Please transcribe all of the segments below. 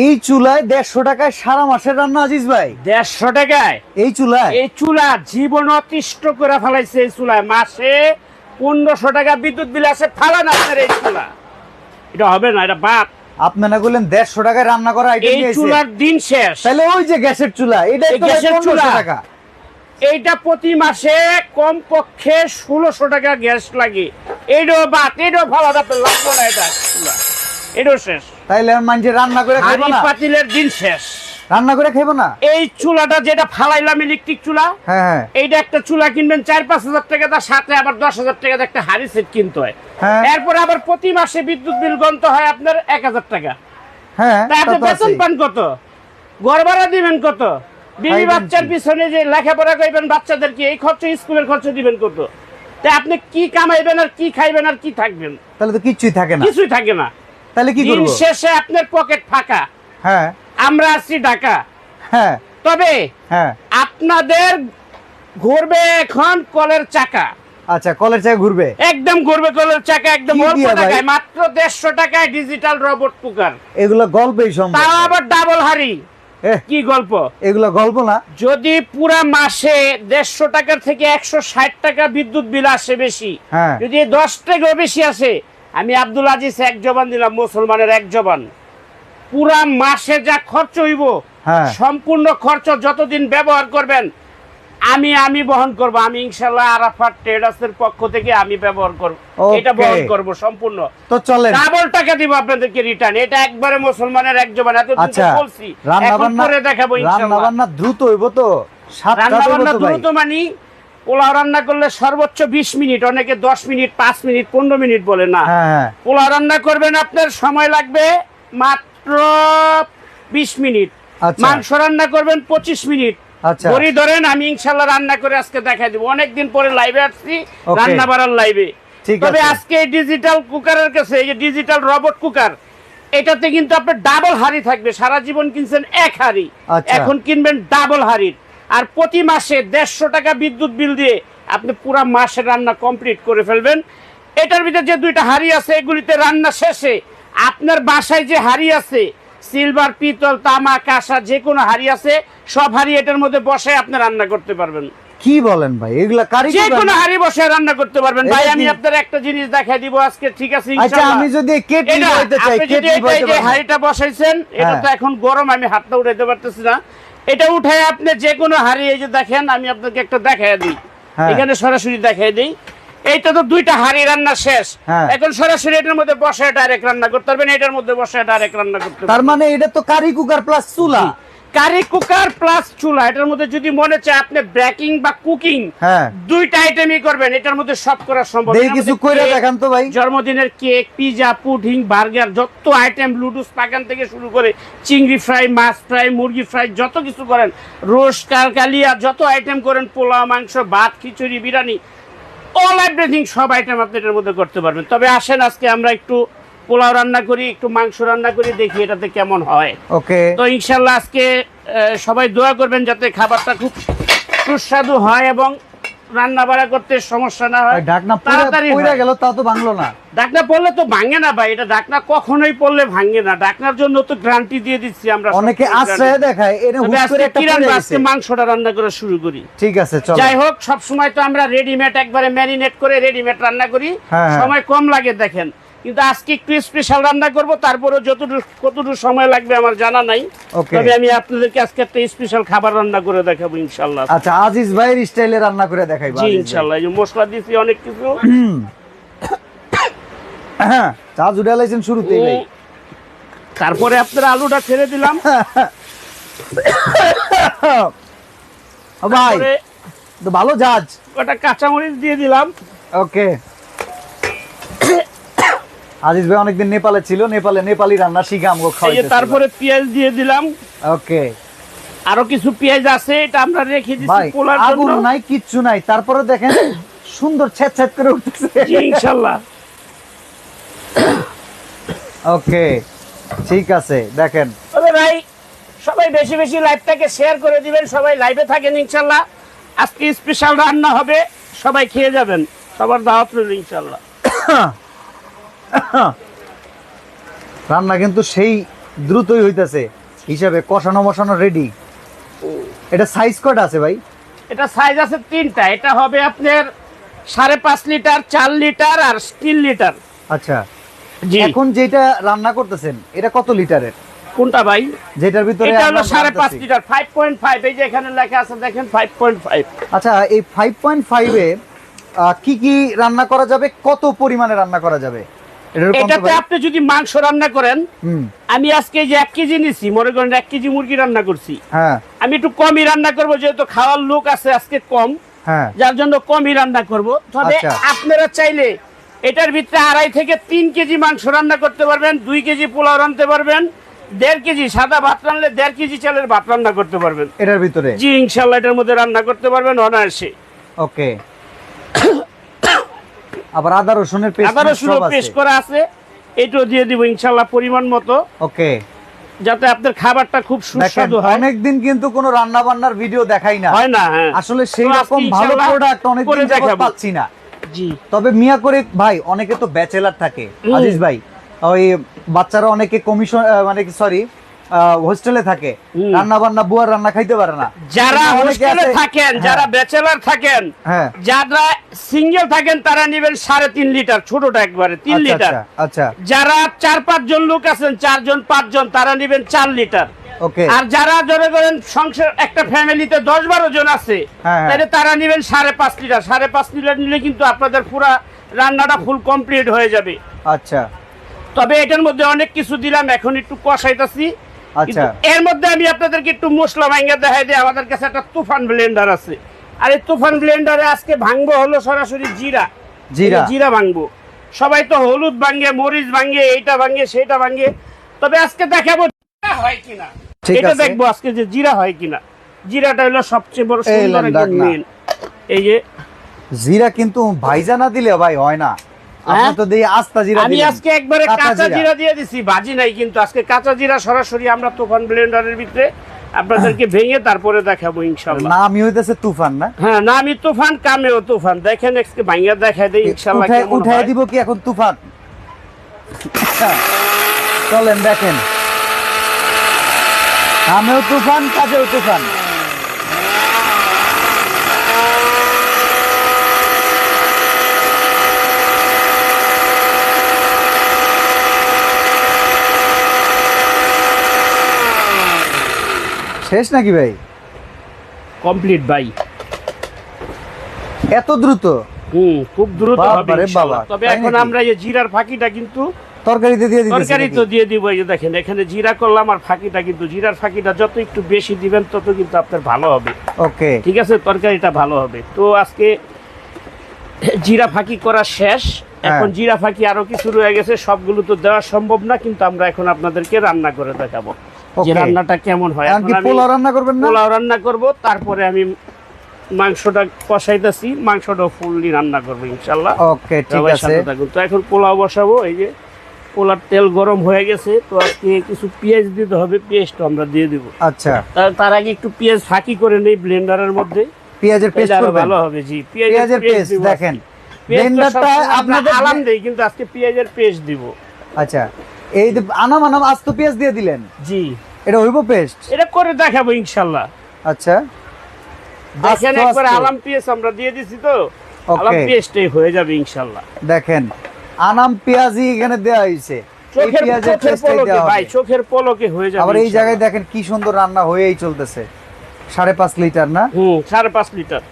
এই চুলায় দেড়শো টাকায় সারা মাসের রান্না আজিজ ভাই। দেড়শো টাকায়? এই চুলায়? এই চুলা জীবন অতিষ্ঠ করে ফেলাইছে এই চুলায়। মাসে পনেরোশো টাকা বিদ্যুৎ বিল আছে ফালান আপনার এই চুলা। এটা হবে না এটা বাদ আপনি না বললেন দেড়শো টাকায় রান্না করা আইটেম এই চুলার দিন শেষ। তাহলে ওই যে গ্যাসের চুলা তো গ্যাসের চুলা। টাকা। এইটা প্রতি মাসে কম পক্ষে ষোলোশো টাকা গ্যাস লাগে। এইটাও বাদ এইটাও ফালান আপনার লাগবে না এটা চুলা। এটাও শেষ। তাইলে মানুষ রান্না করে খাইবো না? পাতিলের দিন শেষ। রান্না করে খাইবো না? এই চুলাটা যেটা ফালাইলাম ইলেকট্রিক চুলা হ্যাঁ হ্যাঁ। এইটা একটা চুলা কিনবেন চার পাঁচ হাজার টাকা তার সাথে আবার দশ হাজার টাকা একটা হাড়ি সেট কিনতে হয়। হ্যাঁ। এরপরে আবার প্রতি মাসে বিদ্যুৎ বিল গন্ত হয় আপনার এক হাজার টাকা। হ্যাঁ তা আপনি বেতন পান কত? ভাড়া দিবেন কত? বিবি বাচ্চার? পিছনে যে লেখাপড়া করবেন বাচ্চাদেরকে এই খরচ স্কুলের খরচ দিবেন কত? তা আপনি কি কামাইবেন আর কি খাইবেন আর কি থাকবেন? তাহলে তো কিছুই থাকে না। কিছুই থাকে না। তাহলে কি করব? শেষে আপনার পকেট ফাঁকা। হ্যাঁ। আমরা আছি ঢাকা। হ্যাঁ। তবে হ্যাঁ। আপনাদের ঘুরবে এখন কলের চাকা। আচ্ছা কলের চাই ঘুরবে? একদম ঘুরবে কলের চাকা একদম অল্প টাকায় মাত্র দেড়শো টাকায় ডিজিটাল রোবট কুকার এগুলো গল্পই সম্ভব। তাও আবার ডাবল হাড়ি। কি গল্প? এগুলো গল্প না? যদি পুরা মাসে দেড়শো টাকার থেকে একশো ষাট টাকা বিদ্যুৎ বিল আসে বেশি হ্যাঁ। যদি দশ টাকাও বেশি আসে আমি আব্দুল আজিজ এক জবান দিলাম মুসলমানের এক জবান। পুরা মাসে যা খরচ হইব হ্যাঁ। সম্পূর্ণ খরচ যতদিন ব্যবহার করবেন আমি আমি বহন করব। আমি ইনশাল্লাহ আরাফাত ট্রেডার্সের পক্ষ থেকে আমি ব্যবহার করব। এটা বহন করব সম্পূর্ণ। তো চলেন। ডাবল টাকা দিব আপনাদেরকে রিটার্ন এটা একবারে মুসলমানের এক জবান। এত আচ্ছা বলছি। রান্না এখন করে দেখাবো রান্না ইনশাল্লাহ বান্না দ্রুত হইব তো। রান্না বান্না দ্রুত মানি। পোলাও রান্না করলে সর্বোচ্চ বিশ মিনিট অনেকে দশ মিনিট পাঁচ মিনিট পনেরো মিনিট বলে না। হ্যাঁ হ্যাঁ। পোলাও রান্না করবেন আপনার সময় লাগবে মাত্র বিশ মিনিট। আচ্ছা। মাংস রান্না করবেন পঁচিশ মিনিট। আচ্ছা। ধরেন আমি ইনশাল্লাহ রান্না করে আজকে দেখাই দিব। অনেকদিন পরে লাইভে আসছি রান্না বাড়ার লাইভে ঠিক তবে। আজকে ডিজিটাল কুকারের কাছে এই যে ডিজিটাল রবট কুকার এটাতে কিন্তু আপনার ডাবল হাড়ি থাকবে। সারা জীবন কিনছেন এক হাড়ি। আচ্ছা। এখন কিনবেন ডাবল হাড়ির। আর প্রতি মাসে দেড়শো টাকা বিদ্যুৎ বিল দিয়ে আপনি পুরা মাসের রান্না কমপ্লিট করে ফেলবেন। এটার ভিতরে যে দুইটা হাড়ি আছে এগুলিতে রান্না শেষে আপনার বাসায় যে হাড়ি আছে সিলভার পিতল তামা কাঁসা যে কোনো হাড়ি আছে সব হাড়ি এটার মধ্যে বসে আপনি রান্না করতে পারবেন। কি বলেন ভাই? এগুলা কারি যে কোনো হাড়ি বসে রান্না করতে পারবেন। ভাই আমি আপনার একটা জিনিস দেখাই দিব আজকে ঠিক আছে আচ্ছা আমি যদি কেটলি এটা, চাই কেটলি যে হাড়িটা বসাইছেন এটা তো হ্যাঁ। এখন গরম আমি হাতটা উঠাইতে পারতেছি না। এটা উঠে আপনি যে কোনো হাড়ি এই যে দেখেন আমি আপনাকে একটা দেখাই দিই। হ্যাঁ। এখানে সরাসরি দেখাই দিই। এইটা তো দুইটা হাড়ি রান্না শেষ। হ্যাঁ। এখন সরাসরি এটার মধ্যে বসে ডাইরেক্ট রান্না করতে পারবেন এটার মধ্যে বসে ডাইরেক্ট রান্না করতে তার মানে এটা তো কারি কুকার প্লাস চুলা। কারি কুকার প্লাস চুলা এটার মধ্যে যদি মনে চায় আপনি ব্রেকিং বা কুকিং হ্যাঁ। দুইটা আইটেমই করবেন এটার মধ্যে সব করা সম্ভব দেখি কিছু কইরা দেখান তো ভাই। জন্মদিনের কেক পিজা পুডিং বার্গার যত আইটেম লুডুস পাকান থেকে শুরু করে চিংড়ি ফ্রাই মাছ ফ্রাই মুরগি ফ্রাই যত কিছু করেন রোস্ট কালকালিয়া যত আইটেম করেন পোলাও মাংস ভাত খিচুড়ি বিরিয়ানি অল এভরিথিং সব আইটেম আপনি এটার মধ্যে করতে পারবেন। তবে আসেন আজকে আমরা একটু পোলাও রান্না করি একটু মাংস রান্না করি দেখি এটাতে কেমন হয়। ওকে। তো ইনশাল্লাহ আজকে সবাই দোয়া করবেন যাতে খাবারটা খুব সুস্বাদু হয় এবং রান্না বাড়া করতে সমস্যা না হয়। ঢাকনা পইরা গেল তাও তো ভাঙলো না। ডাকনা পড়লে তো ভাঙে না ভাই এটা ডাকনা কখনোই পড়লে ভাঙে না। ডাকনার জন্য তো গ্যারান্টি দিয়ে দিচ্ছি আমরা অনেকে আশ্রয় দেখায় হুট করে একটা পড়ে আজকে মাংসটা রান্না করা শুরু করি। ঠিক আছে চলো। যাই হোক সব সময় তো আমরা রেডিমেড একবারে ম্যারিনেট করে রেডিমেড রান্না করি। হ্যাঁ, হ্যাঁ। সময় কম লাগে দেখেন। কিন্তু আজকে একটু স্পেশাল রান্না করব তারপরে যতটুকু কতটুকু সময় লাগবে আমার জানা নাই. তবে আমি আপনাদেরকে আজকে একটা স্পেশাল খাবার রান্না করে দেখাবো ইনশাল্লাহ। আচ্ছা আজিজ ভাইয়ের স্টাইলে রান্না করে দেখাই জি ইনশাল্লাহ এই যে মশলা দিছি অনেক কিছু। হ্যাঁ চা জুড়ে লাইছেন শুরুতেই ভাই। তারপরে আপনার আলুটা ছেড়ে দিলাম। ভাই তো ভালো জাজ কটা কাঁচামরিচ দিয়ে দিলাম। ওকে আজিজ ভাই অনেকদিন নেপালে ছিল নেপালে নেপালি রান্না শিখে আমগো যে তারপরে পেঁয়াজ দিয়ে দিলাম। ওকে। আরও কিছু পেঁয়াজ আছে এটা আমরা রেখে দিচ্ছি ভাই পোলার আগুন নাই কিচ্ছু নাই। তারপরে দেখেন সুন্দর ছ্যাঁত ছ্যাঁত করে উঠতেছে। জি ইনশাল্লাহ। ওকে ঠিক আছে দেখেন। তবে ভাই সবাই বেশি বেশি লাইভটাকে শেয়ার করে দিবেন সবাই লাইভে থাকেন ইনশাল্লাহ। আজকে স্পেশাল রান্না হবে সবাই খেয়ে যাবেন। সবার দাওয়াত রইল ইনশাল্লাহ। রান্না কিন্তু সেই দ্রুতই হইতাছে। হিসাবে কষানো মশানো রেডি এটা সাইজ কটা আছে ভাই? এটা সাইজ আছে তিনটা। এটা হবে আপনার সাড়ে পাঁচ লিটার চার লিটার আর তিন লিটার। আচ্ছা। এখন যেটা রান্না করতেছেন এটা কত লিটারের? কোনটা ভাই? যেটার ভিতরে এটা হলো আমরা সাড়ে পাঁচ রাঁধতেছি। লিটার ফাইভ পয়েন্ট ফাইভ এই যে এখানে লেখা আছে দেখেন ফাইভ পয়েন্ট ফাইভ আচ্ছা এই ফাইভ পয়েন্ট ফাইভে কি কি রান্না করা যাবে? কত পরিমাণে রান্না করা যাবে? এটাতে আপনি যদি মাংস রান্না করেন আমি আজকে যে এক কেজি নিছি মনে করেন এক কেজি মুরগি রান্না করছি। হ্যাঁ। আমি একটু কমই রান্না করব যেহেতু খাওয়ার লোক আছে আজকে কম হ্যাঁ। যার জন্য কমই রান্না করব। তবে আচ্ছা। আপনারা চাইলে এটার ভিতরে আড়াই থেকে তিন কেজি মাংস রান্না করতে পারবেন দুই কেজি পোলাও রান্নতে পারবেন দেড় কেজি সাদা ভাত রান্নলে দেড় কেজি চালের ভাত রান্না করতে পারবেন। এটার ভিতরে? জি ইনশাল্লাহ এটার মধ্যে রান্না করতে পারবেন অনায়াসে। ওকে। আবার আদা রসুনের পেস্ট আদা রসুন পেস্ট করা আছে। এটাও দিয়ে দিব পরিমাণ মতো। ওকে। যাতে আপনার খাবারটা খুব সুস্বাদু হয়। অনেকদিন কিন্তু কোনো রান্না বান্নার ভিডিও দেখাই না। হয় না হ্যাঁ। আসলে সেই রকম ভালো প্রোডাক্ট অনেক দিন যাবত পাচ্ছি না। জি। তবে মিয়া করে ভাই অনেকে তো ব্যাচেলার থাকে। আজিজ ভাই ওই বাচ্চারা অনেকে কমিশন মানে সরি হোস্টেলে থাকে। রান্না বান্না বুয়ার রান্না খাইতে পারে না। যারা হোস্টেলে থাকেন হ্যাঁ, যারা ব্যাচেলার থাকেন হ্যাঁ। যারা সিঙ্গেল থাকেন তারা নেবেন সাড়ে তিন লিটার ছোটটা একবারে তিন আচ্ছা, লিটার আচ্ছা আচ্ছা। যারা চার পাঁচ জন লোক আছেন চারজন পাঁচজন তারা নেবেন চার লিটার আর যারা ধরে করেন সংসার একটা ফ্যামিলিতে দশ বারো জন আছে হ্যাঁ। তাহলে তারা নেবেন সাড়ে পাঁচ লিটার সাড়ে পাঁচ লিটার নিলে কিন্তু আপনাদের পুরা রান্নাটা ফুল কমপ্লিট হয়ে যাবে। আচ্ছা। তবে এটার মধ্যে অনেক কিছু দিলাম এখন একটু কষাইতাছি। আচ্ছা। এর মধ্যে আমি আপনাদেরকে একটু মশলা ভাঙ্গা দেখাই দিই আমাদের কাছে একটা তুফান ব্লেন্ডার আছে। আর এই তুফান ব্লেন্ডারে আজকে ভাঙবো হলো সরাসরি জিরা। জিরা। জিরা ভাঙবো। সবাই তো হলুদ ভাঙ্গে মরিচ ভাঙ্গে এইটা ভাঙ্গে সেটা ভাঙ্গে তবে আজকে দেখাবো হয় কিনা। এটা দেখব আজকে যে জিরা হয় কিনা। জিরাটা হলো সবচেয়ে বড় সুন্দর মেন এই যে জিরা কিন্তু ভাইজানা দিলে ভাই হয় না। হ্যাঁ? আমি আজকে একবারে কাঁচা জিরা। জিরা দিয়ে দিছি ভাজি নাই কিন্তু আজকে কাঁচা জিরা সরাসরি আমরা তুফান ব্লেন্ডারের ভিতরে আপনাদেরকে ভেঙে তারপরে দেখাবো ইনশাল্লাহ নামই হইতেছে তুফান না? হ্যাঁ তুফান কামেও তুফান। দেখেন আজকে দেখাই দেই হয়। দিব কি এখন তুফান? চলেন দেখেন। আমেও তুফান কাজেও তুফান। শেষ নাকি ভাই? কমপ্লিট ভাই। এত দ্রুত? হুম খুব দ্রুত হবে বাবা, তবে এখন আমরা এই জিরার ফাঁকিটা কিন্তু তরকারিতে দিয়ে দিতেছি তরকারি তো দিয়ে দিব এই যে দেখেন এখানে জিরা করলাম আর ফাঁকিটা কিন্তু জিরার ফাঁকিটা যত একটু বেশি দিবেন তত কিন্তু আপনার ভালো হবে। ওকে। ঠিক আছে তরকারিটা ভালো হবে। তো আজকে জিরা ফাঁকি করা শেষ। এখন হ্যাঁ। জিরা ফাঁকি আরও কিছু রয়ে গেছে সবগুলো তো দেওয়া সম্ভব না কিন্তু আমরা এখন আপনাদেরকে রান্না করে দেখাবো। যে রান্নাটা কেমন হয়? পোলাও রান্না করবেন না? পোলাও রান্না করব তারপরে আমি মাংসটা কষাইতেছি মাংসটা ফুললি রান্না করব ইনশাল্লাহ ওকে ঠিক আছে। তো এখন পোলাও বসাবো এই যে পোলার তেল গরম হয়ে গেছে তো আজকে কিছু পেঁয়াজ দিতে হবে পেঁয়াজটা আমরা দিয়ে দিব। আচ্ছা। তার- তার আগে একটু পেঁয়াজ ফাঁকি করে নেই ব্লেন্ডারের মধ্যে। পেঁয়াজের পেস্ট করবেন? ভালো হবে জি পেঁয়াজের পেস্ট দেখেন। ব্লেন্ডারটা আপনাদের আলাম দেই কিন্তু আজকে পেঁয়াজের পেস্ট দিব। আচ্ছা। এই আনাম আনাম আস্ত পেঁয়াজ দিয়ে দিলেন? জি। এটা হইব পেস্ট? এটা করে দেখাবো ইনশাল্লাহ। আচ্ছা। দেখেন একবার আলাম পেঁয়াজ আমরা দিয়ে দিছি তো। আলাম হয়ে যাবে ইনশাল্লাহ। দেখেন আনাম পেঁয়াজি এখানে দেওয়া হয়েছে চোখের পলকে। চোখের হয়ে যাবে আবার এই জায়গায় দেখেন কি সুন্দর রান্না হয়েই চলতেছে। সাড়ে পাঁচ লিটার না? সাড়ে পাঁচ লিটার।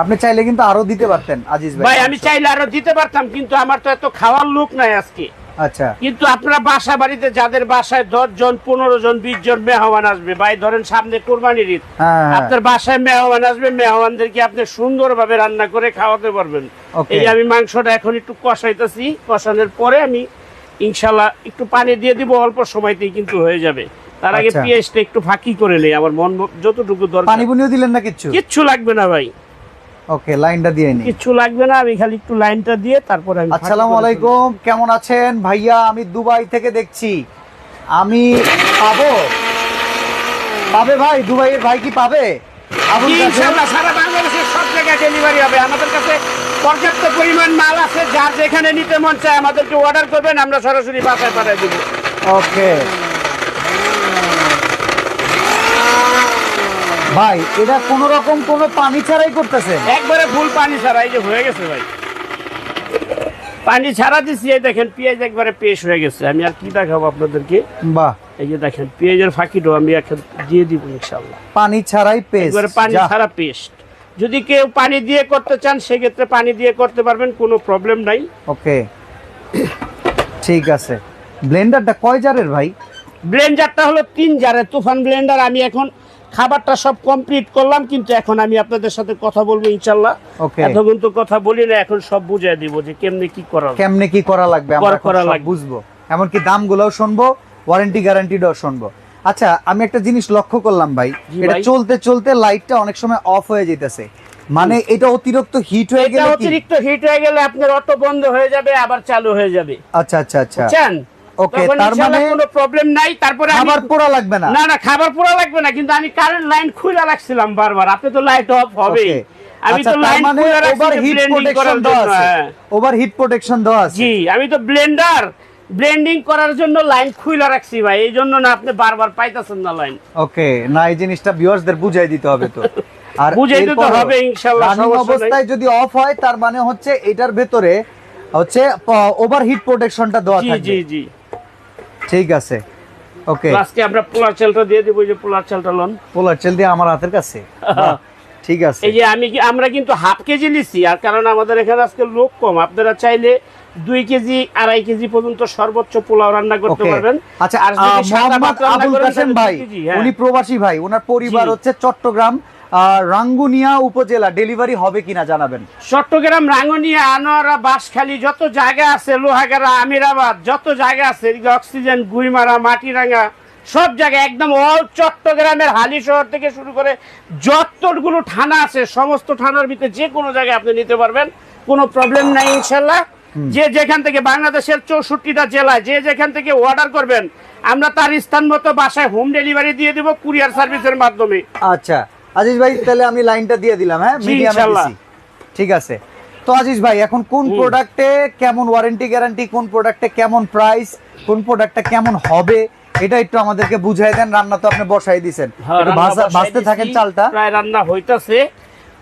আপনি চাইলে কিন্তু আরও দিতে পারতেন আজিজ ভাই। ভাই আমি চাইলে আরও দিতে পারতাম কিন্তু আমার তো এত খাওয়ার লোক নাই আজকে। আচ্ছা। কিন্তু আপনারা বাসা বাড়িতে যাদের বাসায় দশ জন পনেরো জন বিশ জন মেহমান আসবে ভাই ধরেন সামনে কোরবানির ঈদ। হ্যাঁ। আপনার বাসায় মেহমান আসবে মেহমানদেরকে আপনি সুন্দরভাবে রান্না করে খাওয়াতে পারবেন। এই আমি মাংসটা এখন একটু কষাইতেছি কষানোর পরে আমি ইনশাল্লাহ একটু পানি দিয়ে দিব অল্প সময়তেই কিন্তু হয়ে যাবে। তার আগে আচ্ছা। পেঁয়াজটা একটু ফাঁকি করে নেই আমার মন যতটুকু দরকার। পানি বুনিও দিলেন না কিচ্ছু? কিচ্ছু লাগবে না ভাই। ওকে লাইনটা দিয়ে নি। কিচ্ছু লাগবে না আমি খালি একটু লাইনটা দিয়ে তারপরে আমি আসসালামু আলাইকুম কেমন আছেন? ভাইয়া আমি দুবাই থেকে দেখছি। আমি পাবো? পাবে ভাই? দুবাইয়ের ভাই কি পাবে? ইনশাআল্লাহ সারা বাংলাদেশের সব জায়গায় ডেলিভারি হবে। আমাদের কাছে পর্যাপ্ত পরিমাণ মাল আছে। যার যেখানে নিতে মন চায় আমাদেরকে অর্ডার করবেন আমরা সরাসরি বাসায় পাঠিয়ে দেবো। ওকে ভাই এটা কোনো রকম কোনো পানি ছাড়াই করতেছে। একবারে ফুল পানি ছাড়া এই যে হয়ে গেছে ভাই। পানি ছাড়া দিচ্ছি এই দেখেন পেঁয়াজ একবারে পেশ হয়ে গেছে। আমি আর কি দেখাবো আপনাদেরকে? বাহ। এই যে দেখেন পেঁয়াজের ফাঁকিটাও আমি এখন দিয়ে দিব ইনশাল্লাহ পানি ছাড়াই পেস্ট একবারে পানি ছাড়া পেস্ট। যদি কেউ পানি দিয়ে করতে চান সেক্ষেত্রে পানি দিয়ে করতে পারবেন কোনো প্রবলেম নাই। ওকে। ঠিক আছে। ব্লেন্ডারটা কয় জারের ভাই? ব্লেন্ডারটা হলো তিন জারের তুফান ব্লেন্ডার। আমি এখন খাবারটা সব কমপ্লিট করলাম কিন্তু এখন আমি আপনাদের সাথে কথা বলব ইনশাল্লাহ। এতক্ষণ তো কথা বলি না এখন সব বুঝিয়ে দিব যে কেমনে কি করা কেমনে কি করা লাগবে আমরা করা-। বুঝব। এমনকি দামগুলোও শুনব ওয়ারেন্টি গ্যারান্টিটাও শুনব। আচ্ছা আমি একটা জিনিস লক্ষ্য করলাম ভাই। এটা। চলতে চলতে লাইটটা অনেক সময় অফ হয়ে যেতেছে। মানে এটা অতিরিক্ত হিট হয়ে গেলে অতিরিক্ত হিট হয়ে গেলে আপনার অটো বন্ধ হয়ে যাবে আবার চালু হয়ে যাবে। আচ্ছা আচ্ছা আচ্ছা। তখন তার মানে কোনো প্রবলেম নাই তারপরে খাবার পোড়া লাগবে না। না না খাবার পুরো লাগবে না কিন্তু আমি কারেন্ট লাইন খুলে রাখছিলাম বারবার। আপনি তো লাইট অফ হবে আমি তো লাইন খুলে রাখছি ওভার হিট ব্লেন্ডিং প্রোটেকশন দেওয়া আছে। প্রোটেকশন দেওয়া আছে। জি আমি তো ব্লেন্ডার ব্লেন্ডিং করার জন্য লাইন খুলে রাখছি ভাই। এই জন্য না আপনি বারবার পাইতেছেন না লাইন ওকে না এই জিনিসটা ভিউয়ার্সদের বুঝাই দিতে হবে তো। আর বুঝাই দিতে হবে, ইনশাআল্লাহ। অবস্থায় যদি অফ হয় তার মানে হচ্ছে এটার ভেতরে হচ্ছে ওভার হিট প্রোটেকশনটা দেওয়া জি জি জি। ঠিক আছে। ওকে আজকে আমরা পোলার চালটা দিয়ে দিব যে পোলার চালটা লন। পোলার চেল দিয়ে আমার হাতের কাছে? ঠিক আছে। এই যে আমি আমরা কিন্তু হাফ কেজি নিচ্ছি আর কারণ আমাদের এখানে আজকে লোক কম। আপনারা চাইলে দুই কেজি আড়াই কেজি পর্যন্ত সর্বোচ্চ পোলাও রান্না করতে পারবেন। আচ্ছা আর মোহাম্মদ আবুল কাসেম ভাই হ্যাঁ। উনি প্রবাসী ভাই ওনার পরিবার হচ্ছে চট্টগ্রাম রাঙ্গুনিয়া উপজেলা ডেলিভারি হবে কিনা জানাবেন। চট্টগ্রাম রাঙ্গনিয়া আনোয়ারা বাঁশখালী যত জায়গা আছে লোহাগাড়া আমিরাবাদ যত জায়গা আছে অক্সিজেন গুইমারা মাটিরাঙ্গা সব জায়গায় একদম অল চট্টগ্রামের হালি শহর থেকে শুরু করে যতগুলো থানা আছে সমস্ত থানার ভিতরে যে কোনো জায়গায় আপনি নিতে পারবেন। কোনো প্রবলেম নাই ইনশাল্লাহ। যে যেখান থেকে বাংলাদেশের চৌষট্টিটা জেলায় যে যেখান থেকে অর্ডার করবেন আমরা তার স্থান মতো বাসায় হোম ডেলিভারি দিয়ে দিব কুরিয়ার সার্ভিসের মাধ্যমে। আচ্ছা। আজিজ ভাই তাহলে আমি লাইনটা দিয়ে দিলাম হ্যাঁ? মিডিয়ামে ঠিক আছে। তো আজিজ ভাই এখন কোন প্রোডাক্টে কেমন ওয়ারেন্টি গ্যারান্টি কোন প্রোডাক্টে কেমন প্রাইস কোন প্রোডাক্টটা কেমন হবে এটা একটু আমাদেরকে বুঝাই দেন। রান্না তো আপনি বসাই দিছেন। হ্যাঁ, ভাজতে থাকেন চালটা। প্রায় রান্না হইতাছে।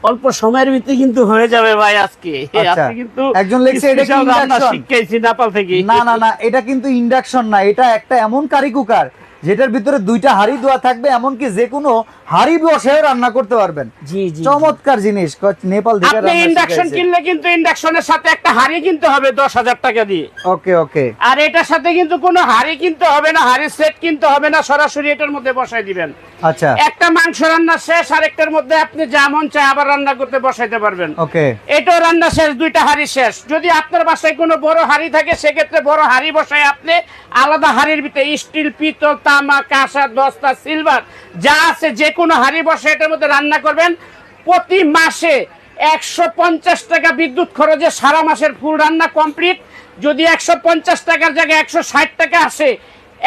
অল্প সময়ের ভিতরে কিন্তু হয়ে যাবে ভাই আজকে। আচ্ছা। কিন্তু একজন লিখছে এটা কি special শিখাইছি নেপাল থেকে। না না না এটা কিন্তু ইন্ডাকশন না। এটা একটা এমন কারি কুকার যেটার ভিতরে দুইটা হাড়ি দেওয়া থাকবে এমনকি যে কোনো হাড়ি বসেও রান্না করতে পারবেন। জি জি চমৎকার জিনিস নেপাল থেকে আপনি ইন্ডাকশন কিনলে কিন্তু ইন্ডাকশনের সাথে একটা হাড়ি কিনতে হবে দশ হাজার টাকা দিয়ে। ওকে ওকে। আর এটার সাথে কিন্তু কোনো হাড়ি কিনতে হবে না হাড়ির সেট কিনতে হবে না সরাসরি এটার মধ্যে বসাই দিবেন। আচ্ছা। একটা মাংস রান্না শেষ আরেকটার মধ্যে আপনি যা মন চায় আবার রান্না করতে বসাইতে পারবেন। ওকে। এটাও রান্না শেষ দুইটা হাড়ি শেষ। যদি আপনার বাসায় কোনো বড় হাড়ি থাকে সেক্ষেত্রে বড় হাড়ি বসায় আপনি আলাদা হাড়ির ভিতরে স্টিল পিতল তামা কাঁসা দস্তা সিলভার যা আছে যে কোনো হাড়ি বসে এটার মধ্যে রান্না করবেন প্রতি মাসে একশো পঞ্চাশ টাকা বিদ্যুৎ খরচে সারা মাসের ফুল রান্না কমপ্লিট। যদি একশো পঞ্চাশ টাকার জায়গায় একশো ষাট টাকা আসে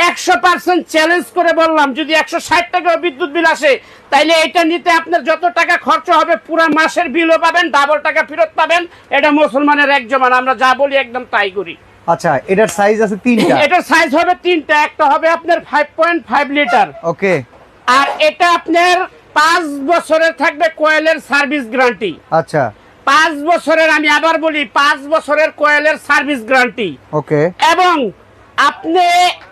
একশো পার্সেন্ট চ্যালেঞ্জ করে বললাম যদি একশো ষাট টাকা বিদ্যুৎ বিল আসে তাইলে এটা নিতে আপনার যত টাকা খরচ হবে পুরো মাসের বিলও পাবেন ডাবল টাকা ফেরত পাবেন। এটা মুসলমানের এক জমান আমরা যা বলি একদম তাই করি। আচ্ছা এটার সাইজ আছে তিনটা। এটার সাইজ হবে তিনটা একটা হবে আপনার five point five litre okay আর এটা আপনার পাঁচ বছরের থাকবে কোয়েলের সার্ভিস গ্যারান্টি। আচ্ছা। পাঁচ বছরের আমি আবার বলি পাঁচ বছরের কোয়েলের সার্ভিস গ্যারান্টি। ওকে। এবং আপনি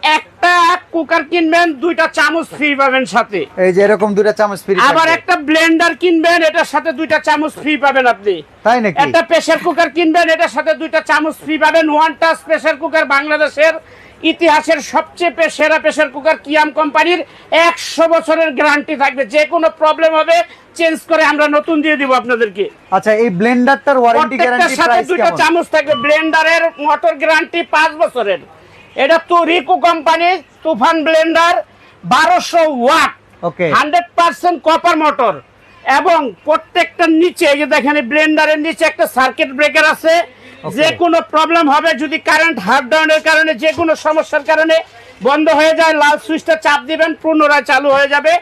একটা কুকার কিনবেন দুইটা চামচ ফ্রি পাবেন সাথে। এই যে এরকম দুইটা চামচ ফ্রি আবার একটা ব্লেন্ডার কিনবেন এটার সাথে দুইটা চামচ ফ্রি পাবেন আপনি। তাই নাকি? একটা প্রেসার কুকার কিনবেন এটার সাথে দুইটা চামচ ফ্রি পাবেন। ওয়ান টাচ প্রেসার কুকার বাংলাদেশের ইতিহাসের সবচেয়ে সেরা প্রেসার কুকার কিয়াম কোম্পানির একশো বছরের গ্যারান্টি থাকবে। যে কোনো প্রবলেম হবে চেঞ্জ করে আমরা নতুন দিয়ে দিব আপনাদেরকে। আচ্ছা এই ব্লেন্ডারটার ওয়ারেন্টি গ্যারান্টি সাথে কেমন? চামচ থাকবে। ব্লেন্ডারের মোটর গ্যারান্টি পাঁচ বছরের। এটা তো রিকো কোম্পানির তুফান ব্লেন্ডার বারোশো watt. Okay. Hundred percent copper motor এবং প্রত্যেকটার নিচে এই যে দেখেন ব্লেন্ডারের নিচে একটা সার্কিট ব্রেকার আছে. যে কোনো প্রবলেম হবে যদি কারেন্ট হাফ ডাউনের কারণে যে কোনো সমস্যার কারণে বন্ধ হয়ে যায় লাল সুইচটা চাপ দিবেন পুনরায় চালু হয়ে যাবে।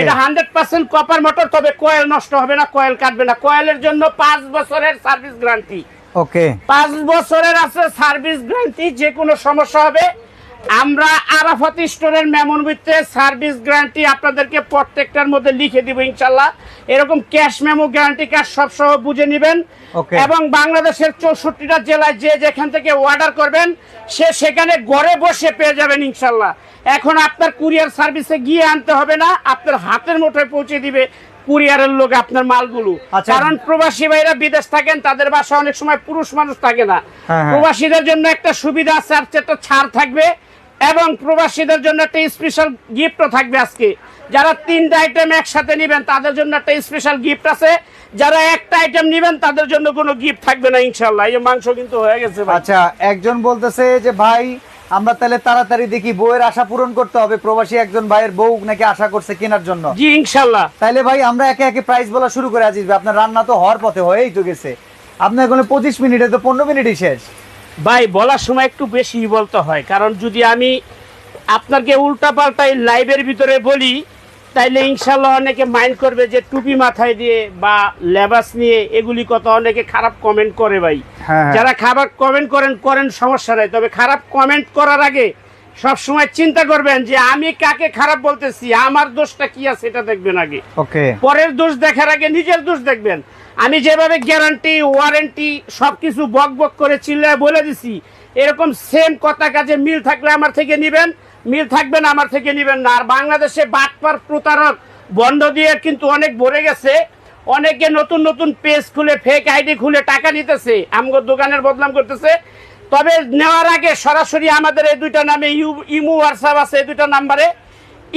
এটা হান্ড্রেড পার্সেন্ট কপার মোটর তবে কয়েল নষ্ট হবে না কয়েল কাটবে না। কয়েলের জন্য পাঁচ বছরের সার্ভিস গ্যারান্টি ওকে পাঁচ বছরের আছে সার্ভিস গ্যারান্টি যে কোনো সমস্যা হবে আমরা আরাফাত স্টোরের মেমন ভিত্তে সার্ভিস গ্যারান্টি আপনাদেরকে প্রত্যেকটার মধ্যে লিখে দিব ইনশাল্লাহ এরকম ক্যাশ মেমো গ্যারান্টি কার্ড সব সহ বুঝে নেবেন। এবং বাংলাদেশের চৌষট্টিটা জেলায় যে যেখান থেকে অর্ডার করবেন সে সেখানে ঘরে বসে পেয়ে যাবেন ইনশাল্লাহ এখন আপনার কুরিয়ার সার্ভিসে গিয়ে আনতে হবে না আপনার হাতের মুঠোয় পৌঁছে দিবে কুরিয়ারের লোক আপনার মালগুলো। আচ্ছা। কারণ প্রবাসী ভাইরা বিদেশ থাকেন তাদের বাসা অনেক সময় পুরুষ মানুষ থাকে না। হ্যাঁ, হ্যাঁ। প্রবাসীদের জন্য একটা সুবিধা আছে আর একটা ছাড় থাকবে। এবং প্রবাসীদের জন্য একটা স্পেশাল গিফটও থাকবে আজকে। যারা তিনটা আইটেম একসাথে নেবেন তাদের জন্য একটা স্পেশাল গিফট আছে। যারা একটা আইটেম নেবেন তাদের জন্য কোনো গিফট থাকবে না ইনশাল্লাহ এই মাংস কিন্তু হয়ে গেছে আচ্ছা একজন বলতেছে যে ভাই আমরা তাহলে তাড়াতাড়ি দেখি বউয়ের আশা পূরণ করতে হবে। প্রবাসী একজন ভাইয়ের বউ নাকি আশা করছে কেনার জন্য? জি ইনশাল্লাহ তাইলে ভাই আমরা একে একে প্রাইস বলা শুরু করে আজিজ ভাই। আপনার রান্না তো হওয়ার পথে হয়েই তো গেছে। আপনার এখন পঁচিশ মিনিটে তো পনেরো মিনিটই শেষ। ভাই বলার সময় একটু বেশি বলতে হয় কারণ যদি আমি আপনাকে উল্টা পাল্টাই লাইভের ভিতরে বলি তাইলে ইনশাল্লাহ অনেকে মাইন্ড করবে যে টুপি মাথায় দিয়ে বা লেবাস নিয়ে এগুলি কথা অনেকে খারাপ কমেন্ট করে ভাই। হ্যাঁ, হ্যাঁ। যারা খারাপ কমেন্ট করেন করেন সমস্যা নাই তবে খারাপ কমেন্ট করার আগে সব সময় চিন্তা করবেন যে আমি কাকে খারাপ বলতেছি আমার দোষটা কি আছে এটা দেখবেন আগে। ওকে পরের দোষ দেখার আগে নিজের দোষ দেখবেন। আমি যেভাবে গ্যারান্টি ওয়ারেন্টি সবকিছু বক বক করে চিল্লায় বলে দিছি, এরকম সেম কথা কাজে মিল থাকলে আমার থেকে নিবেন, মিল থাকবেন আমার থেকে নিবেন না। আর বাংলাদেশে বাটপার প্রতারক বন্ধ দিয়ে কিন্তু অনেক ভরে গেছে। অনেকে নতুন নতুন পেজ খুলে ফেক আইডি খুলে টাকা নিতেছে, আমগো দোকানের বদনাম করতেছে। তবে নেওয়ার আগে সরাসরি আমাদের এই দুইটা নামে ইমু হোয়াটসঅ্যাপ আছে এই দুইটা নাম্বারে।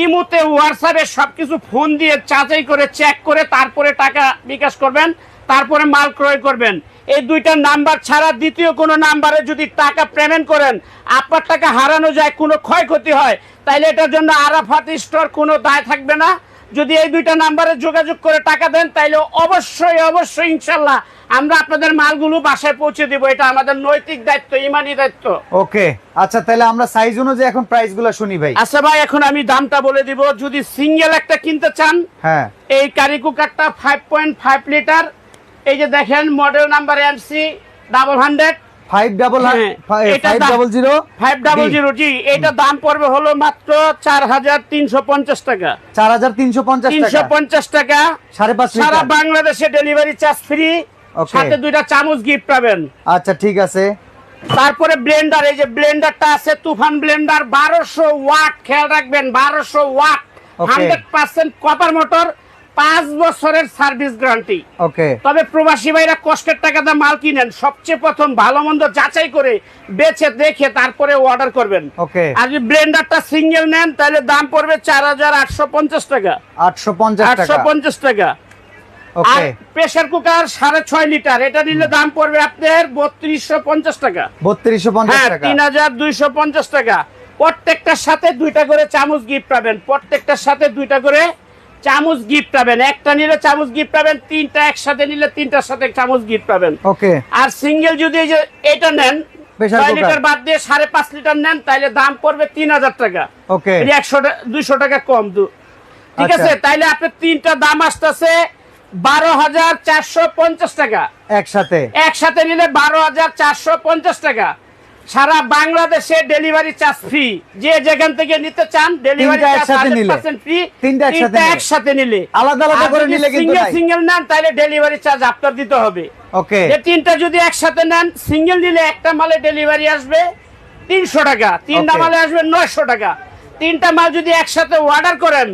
ইমুতে হোয়াটসঅ্যাপে সবকিছু ফোন দিয়ে যাচাই করে চেক করে তারপরে টাকা বিকাশ করবেন। তারপরে মাল ক্রয় করবেন। এই দুইটা নাম্বার ছাড়া দ্বিতীয় কোনো নাম্বারে যদি টাকা পেমেন্ট করেন আপনার টাকা হারানো যায় কোনো ক্ষয়ক্ষতি হয় তাইলে এটার জন্য আরাফাত স্টোর কোনো দায় থাকবে না। যদি এই দুইটা নাম্বারে যোগাযোগ করে টাকা দেন তাইলে অবশ্যই অবশ্যই ইনশাল্লাহ আমরা আপনাদের মালগুলো বাসায় পৌঁছে দিব। এটা আমাদের নৈতিক দায়িত্ব ইমানি দায়িত্ব। ওকে আচ্ছা তাহলে আমরা সাইজ অনুযায়ী এখন প্রাইসগুলো শুনি ভাই। আচ্ছা ভাই এখন আমি দামটা বলে দিব। যদি সিঙ্গেল একটা কিনতে চান হ্যাঁ। এই কারি কুকারটা ফাইভ পয়েন্ট ফাইভ লিটার এই যে দেখেন model number MC double hundred five double five double zero five double zero জি। এটা দাম পড়বে হলো মাত্র চার হাজার তিনশো পঞ্চাশ টাকা। চার হাজার তিনশো পঞ্চাশ তিনশো পঞ্চাশ টাকা। সাড়ে পাঁচ সারা বাংলাদেশে ডেলিভারি চার্জ ফ্রি সাথে দুইটা চামচ গিফট পাবেন। আচ্ছা ঠিক আছে। তারপরে ব্লেন্ডার এই যে ব্লেন্ডারটা আছে তুফান ব্লেন্ডার বারোশো ওয়াট খেয়াল রাখবেন বারোশো watt. Hundred percent copper motor পাঁচ বছরের সার্ভিস গ্যারান্টি। ওকে। তবে প্রবাসী ভাইরা কষ্টের টাকাতে মাল কিনেন সবচেয়ে প্রথম ভালো মন্দ যাচাই করে বেছে দেখে তারপরে অর্ডার করবেন। ওকে। আর যদি ব্লেন্ডারটা সিঙ্গেল নেন তাহলে দাম পড়বে চার হাজার আটশো পঞ্চাশ টাকা। আটশো পঞ্চাশ আটশো পঞ্চাশ টাকা। আর প্রেসার কুকার সাড়ে ছয় লিটার এটা নিলে দাম পড়বে আপনার বত্রিশশো পঞ্চাশ টাকা। বত্রিশশো পঞ্চাশ হ্যাঁ টাকা। তিন হাজার দুইশো পঞ্চাশ টাকা। প্রত্যেকটার সাথে দুইটা করে চামচ গিফট পাবেন। প্রত্যেকটার সাথে দুইটা করে চামচ গিফট পাবেন। একটা নিলে চামচ গিফট পাবেন তিনটা একসাথে নিলে তিনটার সাথে চামচ গিফট পাবেন। ওকে। আর সিঙ্গেল যদি এই যে এটা নেন ছয় লিটার বাদ দিয়ে সাড়ে পাঁচ লিটার নেন তাহলে দাম পড়বে তিন হাজার টাকা। ওকে। একশো দুইশো টাকা কম ঠিক আচ্ছা। আছে? তাইলে আপনার তিনটা দাম আসতেছে বারো হাজার চারশো পঞ্চাশ টাকা। একসাথে। একসাথে নিলে বারো হাজার চারশো পঞ্চাশ টাকা। সারা বাংলাদেশে ডেলিভারি চার্জ ফ্রি যে যেখান থেকে নিতে চান ডেলিভারি চার্জ একসাথে নিলে। ফ্রি তিনটা একসাথে নিলে। আলাদা আলাদা করে নিলে সিঙ্গেল সিঙ্গেল নেন তাহলে ডেলিভারি চার্জ আপনার দিতে হবে। ওকে। তিনটা যদি একসাথে নেন সিঙ্গেল নিলে একটা মালে ডেলিভারি আসবে তিনশো টাকা। তিনটা. মালে আসবে নয়শো টাকা। তিনটা মাল যদি একসাথে অর্ডার করেন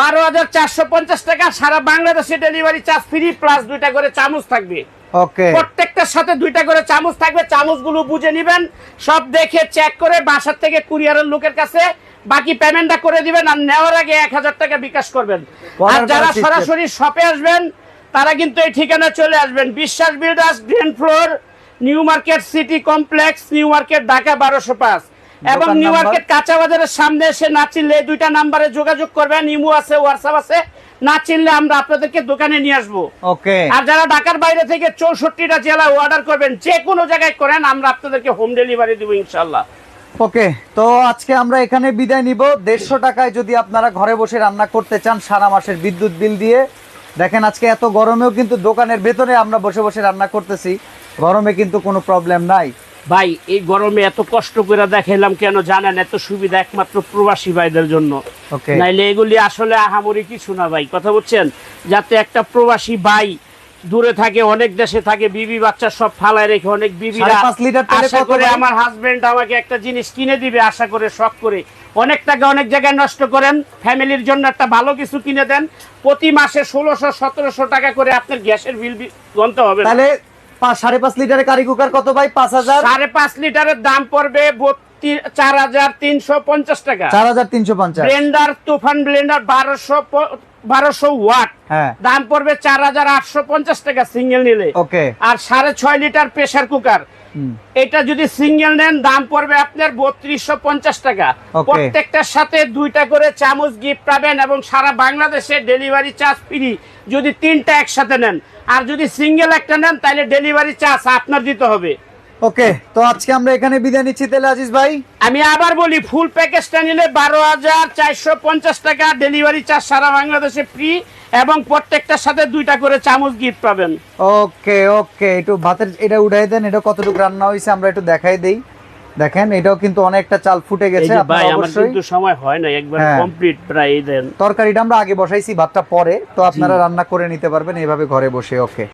বারো হাজার চারশো পঞ্চাশ টাকা সারা বাংলাদেশে ডেলিভারি চার্জ ফ্রি প্লাস দুইটা করে চামচ থাকবে। ওকে প্রত্যেকটার সাথে দুইটা করে চামচ থাকবে চামচগুলো বুঝে নিবেন। সব দেখে চেক করে বাসার থেকে কুরিয়ারের লোকের কাছে বাকি পেমেন্টটা করে দিবেন আর নেওয়ার আগে এক হাজার টাকা বিকাশ করবেন। আর যারা সরাসরি শপে আসবেন তারা কিন্তু এই ঠিকানা চলে আসবেন। Biswas builders green floor new market city complex new market Dhaka বারোশো পাঁচ। এবং নিউ মার্কেট কাঁচা বাজারের সামনে এসে না চিনলে দুইটা নাম্বারে যোগাযোগ করবেন। ইমো আছে হোয়াটসঅ্যাপ আছে। না চিনলে আমরা আপনাদেরকে দোকানে নিয়ে আসব। ওকে আর যারা ঢাকার বাইরে থেকে চৌষট্টিটা জেলা অর্ডার করবেন যে কোনো জায়গায় করেন আমরা আপনাদেরকে হোম ডেলিভারি দিব ইনশাল্লাহ ওকে তো আজকে আমরা এখানে বিদায় নিব। দেড়শো টাকায় যদি আপনারা ঘরে বসে রান্না করতে চান সারা মাসের বিদ্যুৎ বিল দিয়ে। দেখেন আজকে এত গরমেও কিন্তু দোকানের ভেতরে আমরা বসে বসে রান্না করতেছি। গরমে কিন্তু কোনো প্রবলেম নাই। ভাই এই গরমে এত কষ্ট করে দেখাইলাম কেন জানেন? এত সুবিধা একমাত্র প্রবাসী ভাইদের জন্য। নাইলে এগুলি আসলে আহামরি কিছু না ভাই কথা বলছেন যাতে একটা প্রবাসী ভাই দূরে থাকে অনেক দেশে থাকে বিবি বাচ্চা সব ফালায় রেখে অনেক বিবিরা আশা করে আমার হাজবেন্ড আমাকে একটা জিনিস কিনে দিবে আশা করে শখ করে। অনেক টাকা অনেক জায়গায় নষ্ট করেন ফ্যামিলির জন্য একটা ভালো কিছু কিনে দেন। প্রতি মাসে ষোলোশো সতেরোশো টাকা করে আপনার গ্যাসের বিল গনতে হবে। তাহলে সাড়ে পাঁচ লিটারের কারি কুকার কত ভাই? পাঁচ হাজার? সাড়ে পাঁচ লিটারের দাম পড়বে চার হাজার তিনশো পঞ্চাশ টাকা। চার হাজার তিনশো পঞ্চাশ। ব্লেন্ডার তুফান ব্লেন্ডার বারোশো বারোশো ওয়াট। হ্যাঁ। দাম পড়বে চার হাজার আটশো পঞ্চাশ টাকা সিঙ্গেল নিলে। ওকে। আর সাড়ে ছয় লিটার প্রেসার কুকার। এটা যদি সিঙ্গেল নেন দাম পড়বে আপনার বত্রিশশো পঞ্চাশ টাকা। প্রত্যেকটার সাথে দুইটা করে চামচ গিফট পাবেন এবং সারা বাংলাদেশে ডেলিভারি চার্জ ফ্রি যদি তিনটা একসাথে নেন। আর যদি সিঙ্গেল একটা নেন তাহলে ডেলিভারি চার্জ আপনার দিতে হবে। ওকে তো আজকে আমরা এখানে বিদায় নিচ্ছি তাহলে আজিজ ভাই? আমি আবার বলি ফুল প্যাকেজটা নিলে বারো হাজার চারশো পঞ্চাশ টাকা ডেলিভারি চার্জ সারা বাংলাদেশে ফ্রি এবং প্রত্যেকটার সাথে দুইটা করে চামচ গিফট পাবেন। ওকে ওকে একটু ভাতের এটা উঠাই দেন এটা কতটুকু রান্না হয়েছে আমরা একটু দেখাই দেই। দেখেন এটাও কিন্তু অনেকটা চাল ফুটে গেছে ভাই আমার কিন্তু সময় হয় না একবার হ্যাঁ। কমপ্লিট প্রায় দেন। তরকারিটা আমরা আগে বসাইছি ভাতটা পরে তো আপনারা রান্না করে নিতে পারবেন এইভাবে ঘরে বসে ওকে।